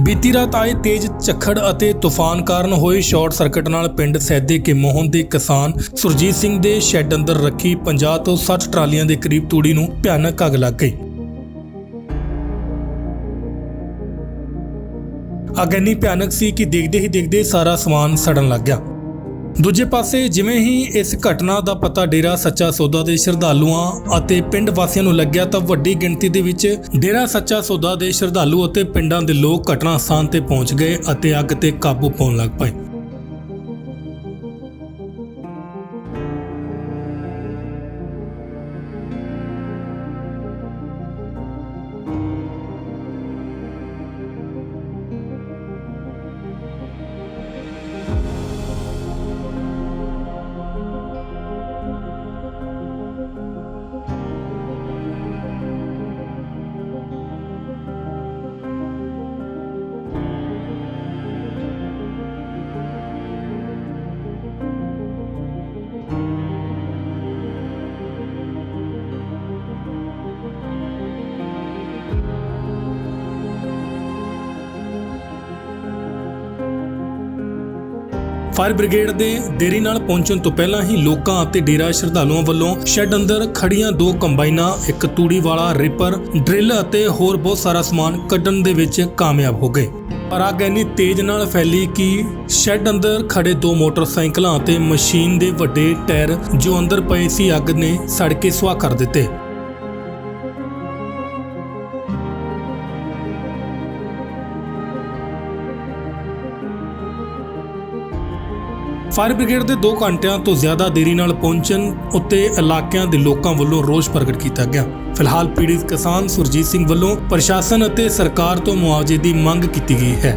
ਬੀਤੀ ਰਾਤ ਆਏ ਤੇਜ਼ ਝੱਖੜ ਅਤੇ ਤੂਫਾਨ ਕਾਰਨ ਹੋਏ ਸ਼ਾਰਟ ਸਰਕਟ ਨਾਲ ਪਿੰਡ ਸੈਦੇ ਕੇ ਮੋਹਨ ਦੇ ਕਿਸਾਨ ਸੁਰਜੀਤ ਸਿੰਘ ਦੇ ਸ਼ੈੱਡ ਅੰਦਰ ਰੱਖੀ 50 ਤੋਂ 60 ਟਰਾਲੀਆਂ ਦੇ ਕਰੀਬ ਤੂੜੀ ਨੂੰ ਭਿਆਨਕ ਅੱਗ ਲੱਗ ਗਈ। ਅੱਗ ਇੰਨੀ ਭਿਆਨਕ ਸੀ ਕਿ ਦੇਖਦੇ ਹੀ ਦੇਖਦੇ ਸਾਰਾ ਸਮਾਨ ਸੜਨ ਲੱਗ ਗਿਆ। ਦੂਜੇ ਪਾਸੇ ਜਿਵੇਂ ਹੀ ਇਸ ਘਟਨਾ ਦਾ ਪਤਾ ਡੇਰਾ ਸੱਚਾ ਸੌਦਾ ਦੇ ਸ਼ਰਧਾਲੂਆਂ ਅਤੇ ਪਿੰਡ ਵਾਸੀਆਂ ਨੂੰ ਲੱਗਿਆ ਤਾਂ ਵੱਡੀ ਗਿਣਤੀ ਦੇ ਵਿੱਚ ਡੇਰਾ ਸੱਚਾ ਸੌਦਾ ਦੇ ਸ਼ਰਧਾਲੂ ਅਤੇ ਪਿੰਡਾਂ ਦੇ ਲੋਕ ਘਟਨਾ ਸਥਾਨ ਤੇ ਪਹੁੰਚ ਗਏ ਅਤੇ ਅੱਗ ਤੇ ਕਾਬੂ ਪਾਉਣ ਲੱਗ ਪਏ। ਫਾਇਰ ਬ੍ਰਿਗੇਡ ਦੇ ਦੇਰੀ ਨਾਲ ਪਹੁੰਚਣ ਤੋਂ ਪਹਿਲਾਂ ਹੀ ਲੋਕਾਂ ਅਤੇ ਡੇਰਾ ਸ਼ਰਧਾਲੂਆਂ ਵੱਲੋਂ ਸ਼ੈੱਡ ਅੰਦਰ ਖੜੀਆਂ ਦੋ ਕੰਬਾਈਨਾਂ, ਇੱਕ ਤੂੜੀ ਵਾਲਾ ਰਿਪਰ ਡਰਿਲ ਅਤੇ ਹੋਰ ਬਹੁਤ ਸਾਰਾ ਸਮਾਨ ਕੱਢਣ ਦੇ ਵਿੱਚ ਕਾਮਯਾਬ ਹੋ ਗਏ। ਪਰ ਅੱਗ ਇੰਨੀ ਤੇਜ਼ ਨਾਲ ਫੈਲੀ ਕਿ ਸ਼ੈੱਡ ਅੰਦਰ ਖੜੇ ਦੋ ਮੋਟਰਸਾਈਕਲਾਂ ਅਤੇ ਮਸ਼ੀਨ ਦੇ ਵੱਡੇ ਟਾਇਰ ਜੋ ਅੰਦਰ ਪਏ ਸੀ ਅੱਗ ਨੇ ਸੜ ਕੇ ਸੁਆਹ ਕਰ ਦਿੱਤੇ। ਫਾਇਰ ਬ੍ਰਿਗੇਡ ਦੇ 2 ਘੰਟਿਆਂ ਤੋਂ ਜ਼ਿਆਦਾ ਦੇਰੀ ਨਾਲ ਪਹੁੰਚਣ ਉੱਤੇ ਇਲਾਕਿਆਂ ਦੇ ਲੋਕਾਂ ਵੱਲੋਂ ਰੋਸ ਪ੍ਰਗਟ ਕੀਤਾ ਗਿਆ। ਫਿਲਹਾਲ ਪੀੜਿਤ ਕਿਸਾਨ ਸੁਰਜੀਤ ਸਿੰਘ ਵੱਲੋਂ ਪ੍ਰਸ਼ਾਸਨ ਅਤੇ ਸਰਕਾਰ ਤੋਂ ਮੁਆਵਜ਼ੇ ਦੀ ਮੰਗ ਕੀਤੀ ਗਈ ਹੈ।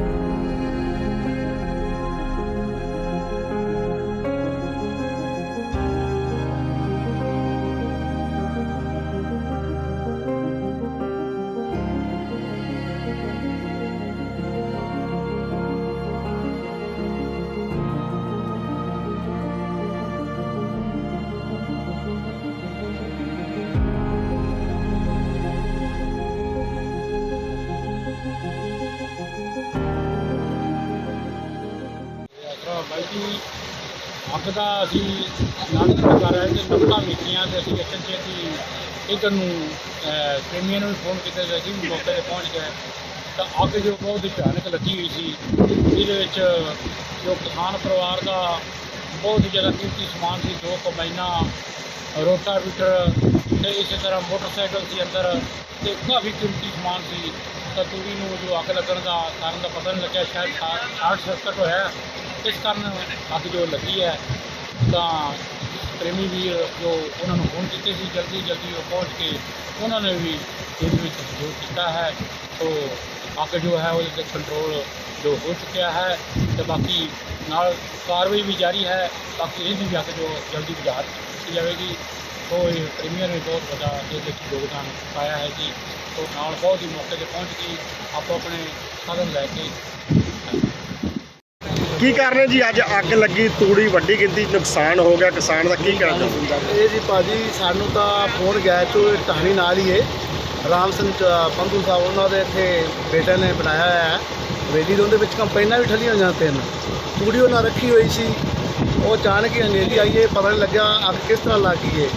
ਅੱਗ ਦਾ ਅਸੀਂ ਨਾਟਕ ਕਰ ਰਹੇ ਸੀ ਨਕਲਾਂ ਵੇਖੀਆਂ ਤੇ ਅਸੀਂ ਇੱਥੇ ਛੇਤੀ ਇੱਧਰ ਨੂੰ ਅਹ, ਪ੍ਰੇਮੀਆਂ ਨੂੰ ਵੀ ਫੋਨ ਕੀਤਾ ਤੇ ਅਸੀਂ ਵੀ ਮੌਕੇ ਤੇ ਪਹੁੰਚ ਗਏ। ਤਾਂ ਅੱਗ ਜੋ ਬਹੁਤ ਹੀ ਭਿਆਨਕ ਲੱਗੀ ਹੋਈ ਸੀ ਇਹਦੇ ਵਿੱਚ ਜੋ ਕਿਸਾਨ ਪਰਿਵਾਰ ਦਾ ਬਹੁਤ ਹੀ ਜ਼ਿਆਦਾ ਕੀਮਤੀ ਸਮਾਨ ਸੀ ਦੋ ਕੰਬਾਈਨਾਂ ਰੋਟਾਵੀਟਰ ਤੇ ਇਸੇ ਤਰ੍ਹਾਂ ਮੋਟਰਸਾਈਕਲ ਸੀ ਅੰਦਰ ਤੇ ਕਾਫੀ ਕੀਮਤੀ ਸਮਾਨ ਸੀ। ਤਾਂ ਤੂੜੀ ਨੂੰ ਜੋ ਅੱਗ ਲੱਗਣ ਦਾ ਕਾਰਨ ਦਾ ਪਤਾ ਨਹੀਂ ਲੱਗਿਆ ਸ਼ਾਇਦ ਸ਼ਾਰਟ ਸਰਕਟ ਹੋਇਆ। ਇਸ ਕਾਰਨ ਅੱਗ ਜੋ ਲੱਗੀ ਹੈ, ਤਾਂ ਪ੍ਰੇਮੀ ਵੀਰ ਜੋ ਉਹਨਾਂ ਨੂੰ ਫੋਨ ਕੀਤੇ ਸੀ, ਜਲਦੀ ਜਲਦੀ ਉਹ ਪਹੁੰਚ ਕੇ ਉਹਨਾਂ ਨੇ ਵੀ ਇਹਦੇ ਵਿੱਚ ਸਹਿਯੋਗ ਕੀਤਾ ਹੈ। ਸੋ ਅੱਗ ਜੋ ਹੈ, ਉਹਦੇ ਤੇ ਕੰਟਰੋਲ ਜੋ ਹੋ ਚੁੱਕਿਆ ਹੈ ਤੇ ਬਾਕੀ ਨਾਲ ਕਾਰਵਾਈ ਵੀ ਜਾਰੀ ਹੈ, ਬਾਕੀ ਇਹਦੀ ਵੀ ਅੱਗ ਜੋ ਜਲਦੀ ਬੁਝਾ ਦਿੱਤੀ ਜਾਵੇਗੀ। ਸੋ ਇਹ ਪ੍ਰੇਮੀਆਂ ਨੇ ਬਹੁਤ ਵੱਡਾ ਇਹਦੇ ਵਿੱਚ ਯੋਗਦਾਨ ਪਾਇਆ ਹੈ ਜੀ। ਸੋ ਨਾਲ ਬਹੁਤ ਹੀ ਮੌਕੇ ਤੇ ਪਹੁੰਚ ਕੇ ਆਪੋ ਆਪਣੇ ਸਾਧਨ ਲੈ ਕੇ ਕੀ ਕਾਰਨ ਹੈ ਜੀ? ਅੱਜ ਅੱਗ ਲੱਗੀ, ਤੂੜੀ ਵੱਡੀ ਗਿਣਤੀ 'ਚ ਨੁਕਸਾਨ ਹੋ ਗਿਆ, ਕਿਸਾਨ ਦਾ ਕੀ ਕਹਿਣਾ ਚਾਹੁੰਦੇ ਇਹ ਜੀ ਭਾਜੀ, ਸਾਨੂੰ ਤਾਂ ਫੋਨ ਗਿਆ ਤੋਂ ਟਾਹਣੀ ਨਾਲ ਹੀ ਹੈ। ਰਾਮ ਸਿੰਘ ਚ- ਪੰਧੂ ਸਾਹਿਬ, ਉਹਨਾਂ ਦੇ ਇੱਥੇ ਬੇਟੇ ਨੇ ਬਣਾਇਆ ਹੋਇਆ ਹੈ। ਹਵੇਲੀ ਦੇ ਉਹਦੇ ਵਿੱਚ ਕੰਪਾਈਨਾਂ ਵੀ ਠੱਲੀਆਂ ਹੋਈਆਂ ਤਿੰਨ। ਤੂੜੀ ਉਹਨਾਂ ਰੱਖੀ ਹੋਈ ਸੀ। ਉਹ ਅਚਾਨਕ ਹੀ ਹਨੇਰੀ ਆਈ ਹੈ, ਪਤਾ ਨਹੀਂ ਲੱਗਿਆ ਅੱਗ ਕਿਸ ਤਰ੍ਹਾਂ ਲੱਗ ਗਈ ਹੈ।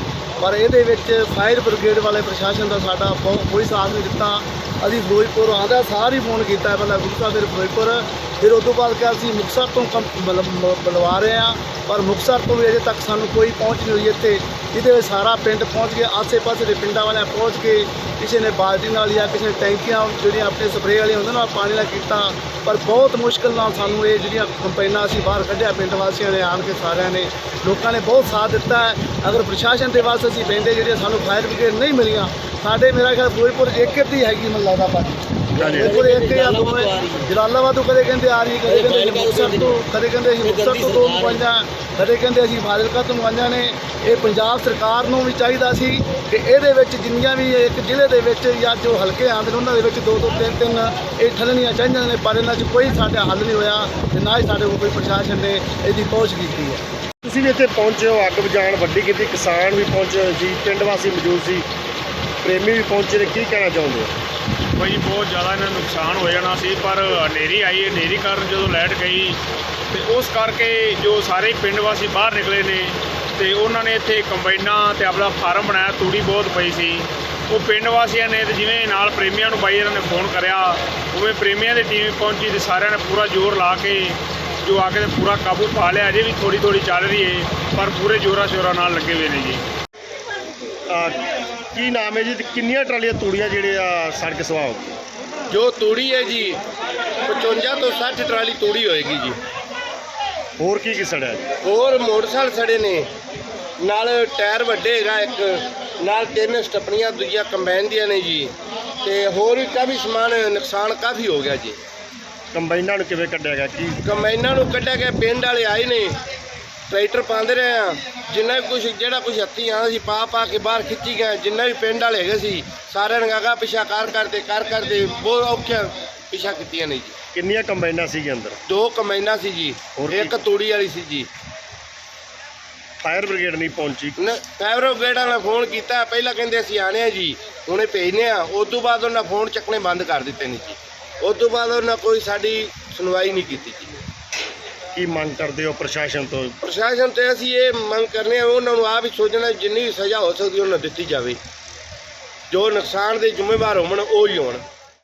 ਪਰ ਇਹਦੇ ਵਿੱਚ ਫਾਇਰ ਬ੍ਰਿਗੇਡ ਵਾਲੇ ਪ੍ਰਸ਼ਾਸਨ ਦਾ ਸਾਡਾ ਬਹੁਤ ਕੋਈ ਸਾਥ ਨਹੀਂ ਦਿੱਤਾ। ਅਸੀਂ ਫਿਰੋਜ਼ਪੁਰ ਆਉਂਦਾ ਆਂਦਾ ਹੀ ਫੋਨ ਕੀਤਾ ਹੈ ਪਹਿਲਾਂ ਗੁਰੂ ਸਾਹਿਬ, ਫਿਰ ਫਿਰੋਜ਼ਪੁਰ। ਫਿਰ ਉਸ ਤੋਂ ਬਾਅਦ ਕਿਹਾ ਅਸੀਂ ਮੁਕਤਸਰ ਤੋਂ ਕੰਮ- ਮਤਲਬ ਬੁਲਵਾ ਰਹੇ ਹਾਂ, ਪਰ ਮੁਕਤਸਰ ਤੋਂ ਵੀ ਅਜੇ ਤੱਕ ਸਾਨੂੰ ਕੋਈ ਪਹੁੰਚ ਨਹੀਂ ਹੋਈ ਇੱਥੇ। ਇਹਦੇ ਵਿੱਚ ਸਾਰਾ ਪਿੰਡ ਪਹੁੰਚ ਗਿਆ, ਆਸੇ-ਪਾਸੇ ਦੇ ਪਿੰਡਾਂ ਵਾਲਿਆਂ ਪਹੁੰਚ ਕੇ ਕਿਸੇ ਨੇ ਬਾਲਟੀ ਨਾਲ ਜਾਂ ਕਿਸੇ ਨੇ ਟੈਂਕੀਆਂ ਜਿਹੜੀਆਂ ਆਪਣੇ ਸਪਰੇਅ ਵਾਲੀਆਂ ਹੁੰਦੀਆਂ ਨਾਲ ਪਾਣੀ ਨਾਲ ਕੀਤਾ। ਪਰ ਬਹੁਤ ਮੁਸ਼ਕਲ ਨਾਲ ਸਾਨੂੰ ਇਹ ਜਿਹੜੀਆਂ ਕੰਪਾਈਨਾਂ ਅਸੀਂ ਬਾਹਰ ਕੱਢਿਆ, ਪਿੰਡ ਵਾਸੀਆਂ ਨੇ, ਆਣ ਕੇ ਸਾਰਿਆਂ ਨੇ, ਲੋਕਾਂ ਨੇ ਬਹੁਤ ਸਾਥ ਦਿੱਤਾ ਹੈ। ਅਗਰ ਪ੍ਰਸ਼ਾਸਨ ਦੇ ਵਾਸਤੇ ਅਸੀਂ ਬੈਂਦੇ ਜਿਹੜੇ ਸਾਨੂੰ ਫਾਇਰ ਬ੍ਰਿਗੇਡ ਨਹੀਂ ਮਿਲੀਆਂ ਸਾਡੇ ਮੇਰਾ ਖਿਆਲ ਫਿਰੋਜ਼ਪੁਰ ਇੱਕ ਅੱਧੀ ਹੈਗੀ ਮੈਨੂੰ ਲੱਗਦਾ ਪਰ ਹਾਂਜੀ। ਫਿਰੋਜ਼ਪੁਰ ਇੱਕ ਜਾਂ ਦੋ ਹੈ ਜਲਾਲਾਬਾਦ ਤੋਂ ਕਦੇ ਕਹਿੰਦੇ ਆ ਰਹੀ ਕਦੇ ਕਹਿੰਦੇ ਮੁਕਤਸਰ ਤੋਂ ਕਦੇ ਕਹਿੰਦੇ ਅਸੀਂ ਮੁਕਤਸਰ ਤੋਂ ਦੋ ਮੰਗਵਾਈਆਂ ਕਦੇ ਕਹਿੰਦੇ ਅਸੀਂ ਫਾਜ਼ਿਲਕਾ ਤੋਂ ਮੰਗਵਾਈਆਂ ਨੇ। ਇਹ ਪੰਜਾਬ ਸਰਕਾਰ ਨੂੰ ਵੀ ਚਾਹੀਦਾ ਸੀ ਕਿ ਇਹਦੇ ਵਿੱਚ ਜਿੰਨੀਆਂ ਵੀ ਇੱਕ ਜ਼ਿਲ੍ਹੇ ਦੇ ਵਿੱਚ ਜਾਂ ਜੋ ਹਲਕੇ ਆਉਂਦੇ ਨੇ ਉਹਨਾਂ ਦੇ ਵਿੱਚ ਦੋ ਦੋ ਤਿੰਨ ਤਿੰਨ ਇਹ ਠੱਲਣੀਆਂ ਚਾਹੀਦੀਆਂ ਨੇ ਪਰ ਇਹਨਾਂ 'ਚ ਕੋਈ ਸਾਡਾ ਹੱਲ ਨਹੀਂ ਹੋਇਆ ਤੇ ਨਾ ਹੀ ਸਾਡੇ ਕੋਲ ਕੋਈ ਪ੍ਰਸ਼ਾਸਨ ਨੇ ਇਹਦੀ ਪਹੁੰਚ ਕੀਤੀ ਹੈ। ਤੁਸੀਂ ਵੀ ਇੱਥੇ ਪਹੁੰਚੇ ਹੋ ਅੱਗ ਬੁਝਾਉਣ ਵੱਡੀ ਗਿਣਤੀ ਕਿਸਾਨ ਵੀ ਪਹੁੰਚੇ ਹੋਏ ਸੀ ਪਿੰਡ ਵਾਸੀ ਮੌਜੂਦ ਸੀ। ਪ੍ਰੇਮੀ ਵੀ ਪਹੁੰਚੇ ਨੇ ਕੀ ਕਹਿਣਾ ਚਾਹੁੰਦੇ ਹੋ? ਭਾਈ ਬਹੁਤ ਜ਼ਿਆਦਾ ਇਹਨਾਂ ਨੂੰ ਨੁਕਸਾਨ ਹੋ ਜਾਣਾ ਸੀ ਪਰ ਹਨੇਰੀ ਆਈ ਹਨੇਰੀ ਕਾਰਨ ਜਦੋਂ ਲਾਈਟ ਗਈ ਤੇ ਉਸ ਕਰਕੇ ਜੋ ਸਾਰੇ ਪਿੰਡ ਵਾਸੀ ਬਾਹਰ ਨਿਕਲੇ ਨੇ ਤੇ ਉਹਨਾਂ ਨੇ ਇੱਥੇ ਕੰਬਾਈਨਾਂ ਤੇ ਆਪਣਾ ਫਾਰਮ ਬਣਾਇਆ ਤੂੜੀ ਬਹੁਤ ਪਈ ਸੀ। ਉਹ ਪਿੰਡ ਵਾਸੀਆਂ ਨੇ ਤੇ ਜਿਵੇਂ ਨਾਲ ਪ੍ਰੇਮੀਆਂ ਨੂੰ ਬਾਈ ਇਹਨਾਂ ਨੇ ਫੋਨ ਕਰਿਆ ਉਵੇਂ ਪ੍ਰੇਮੀਆਂ ਦੀ ਟੀਮ ਪਹੁੰਚੀ ਤੇ ਸਾਰਿਆਂ ਨੇ ਪੂਰਾ ਜ਼ੋਰ ਲਾ ਕੇ ਜੋ ਆ ਕੇ ਤੇ ਪੂਰਾ ਕਾਬੂ ਪਾ ਲਿਆ ਅਜੇ ਵੀ ਥੋੜੀ ਥੋੜੀ ਚੱਲ ਰਹੀ ਏ ਪਰ ਪੂਰੇ ਜ਼ੋਰਾਂ ਸ਼ੋਰਾਂ ਨਾਲ ਲੱਗੇ ਹੋਏ ਨੇ ਜੀ। ਕੀ ਨਾਮ ਹੈ ਜੀ ਤੇ ਕਿੰਨੀਆਂ ਟਰਾਲੀਆਂ ਤੂੜੀਆਂ ਜਿਹੜੇ ਆ ਸੜਕ ਸਵਾਹ ਹੋ ਜੋ ਤੂੜੀ ਹੈ ਜੀ 55 ਤੋਂ 60 ਟਰਾਲੀ ਤੂੜੀ ਹੋਏਗੀ ਜੀ। ਹੋਰ ਕੀ ਕੀ ਸੜਿਆ? ਜੀ? ਹੋਰ ਮੋਟਰਸਾਈਕਲ ਸੜੇ ਨੇ। ਨਾਲ ਟਾਇਰ ਵੱਡੇ ਹੈਗਾ ਇੱਕ ਨਾਲ ਤਿੰਨ ਸਟੱਪਣੀਆਂ ਦੂਜੀਆਂ ਕੰਬਾਈਨ ਦੀਆਂ ਨੇ ਜੀ। ਤੇ ਹੋਰ ਵੀ ਕਾਫੀ ਸਮਾਨ ਨੁਕਸਾਨ ਕਾਫੀ ਹੋ ਗਿਆ ਜੀ। ਕੰਬਾਈਨਾਂ ਨੂੰ ਕਿਵੇਂ ਕੱਢਿਆ ਗਿਆ? ਕੀ ਕੰਬਾਈਨਾਂ ਨੂੰ ਕੱਢਿਆ ਗਿਆ ਪਿੰਡ ਵਾਲੇ ਆਏ ਨੇ। ਟਰੈਕਟਰ ਪਾਉਂਦੇ ਰਹੇ ਆ। ਜਿੰਨਾ ਵੀ ਕੁਝ ਜਿਹੜਾ ਕੁਝ ਹੱਥੀਂ ਆਉਂਦਾ ਸੀ ਪਾ ਪਾ ਕੇ ਬਾਹਰ ਖਿੱਚੀ ਗਏ ਜਿੰਨਾ ਵੀ ਪਿੰਡ ਵਾਲੇ ਹੈਗੇ ਸੀ ਸਾਰਿਆਂ ਨੇ ਗਾਗਾ ਪਿਛਾ ਕਰ ਕਰਦੇ ਕਰ ਕਰਦੇ ਬਹੁਤ ਔਖਿਆ ਪਿਛਾ ਕੀਤੀਆਂ ਨੇ ਜੀ। ਕਿੰਨੀਆਂ ਕੰਬਾਈਨਾਂ ਸੀਗੀਆਂ ਅੰਦਰ? ਦੋ ਕੰਬਾਈਨਾਂ ਸੀ ਜੀ। ਹੋਰ ਕੀ? ਇੱਕ ਤੂੜੀ ਵਾਲੀ ਸੀ ਜੀ। ਫਾਇਰ ਬ੍ਰਿਗੇਡ ਨਹੀਂ ਪਹੁੰਚੀ? ਫੈਬਰੋ ਗੇੜਾਂ ਨਾਲ ਫੋਨ ਕੀਤਾ। ਪਹਿਲਾਂ ਕਹਿੰਦੇ ਅਸੀਂ ਆਣੇ ਆ ਜੀ। ਹੁਣੇ ਭੇਜਨੇ ਆ। ਉਸ ਤੋਂ ਬਾਅਦ ਉਹਨਾਂ ਫੋਨ ਚੱਕਣੇ ਬੰਦ ਕਰ ਦਿੱਤੇ ਨੇ ਜੀ। ਉਸ ਤੋਂ ਬਾਅਦ ਉਹਨਾਂ ਕੋਈ ਸਾਡੀ ਸੁਣਵਾਈ ਨਹੀਂ ਕੀਤੀ ਜੀ। ਕੀ ਮੰਗ ਕਰਦੇ ਹੋ ਪ੍ਰਸ਼ਾਸਨ ਤੋਂ? ਪ੍ਰਸ਼ਾਸਨ ਤੇ ਅਸੀਂ ਇਹ ਮੰਗ ਕਰਨੇ ਆ ਉਹਨਾਂ ਨੂੰ ਆਪ ਹੀ ਸੋਚਣਾ ਜਿੰਨੀ ਵੀ ਸਜ਼ਾ ਹੋ ਸਕਦੀ ਉਹਨਾਂ ਦਿੱਤੀ ਜਾਵੇ। ਜੋ ਨੁਕਸਾਨ ਦੇ ਜ਼ਿੰਮੇਵਾਰ ਹੋਣ ਉਹ ਹੀ ਹੋਣ।